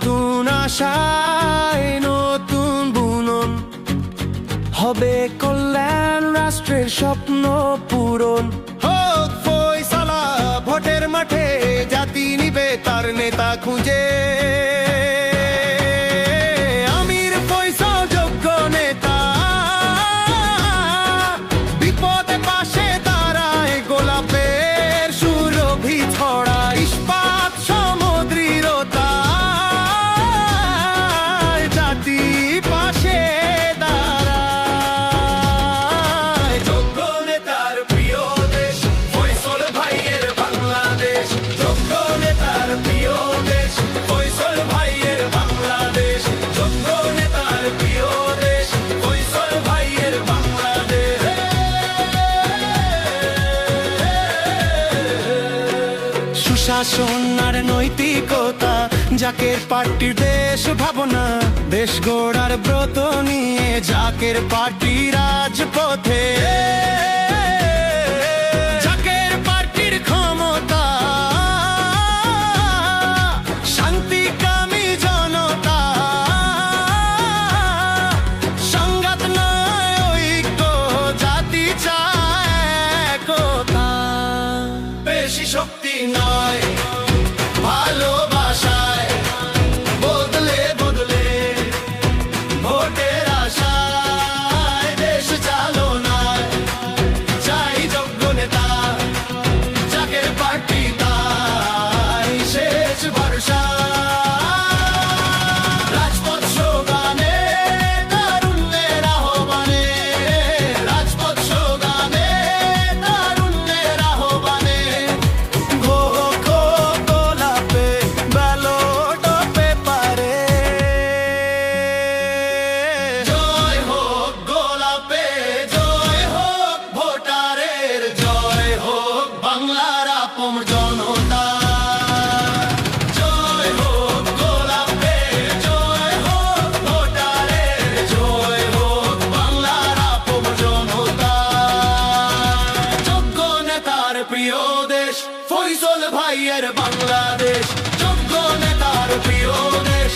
নতুন আশায়, নতুন বুনন। হবে কল্যাণ রাষ্ট্রের স্বপ্ন পূরণ। হোক ফয়সালা, ভোটের মাঠে জাতি নিবে তার নেতা খুঁজে। শাসন আর নৈতিকতা জাকের পার্টির দেশ ভাবনা দেশ গোড়ার ব্রত নিয়ে জাকের পার্টি রাজপথে। শক্তি নয় ভালো ফরিসল ভাইয়ের বাংলাদেশ যোগ্য নেতার প্রিয় দেশ।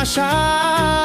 আশা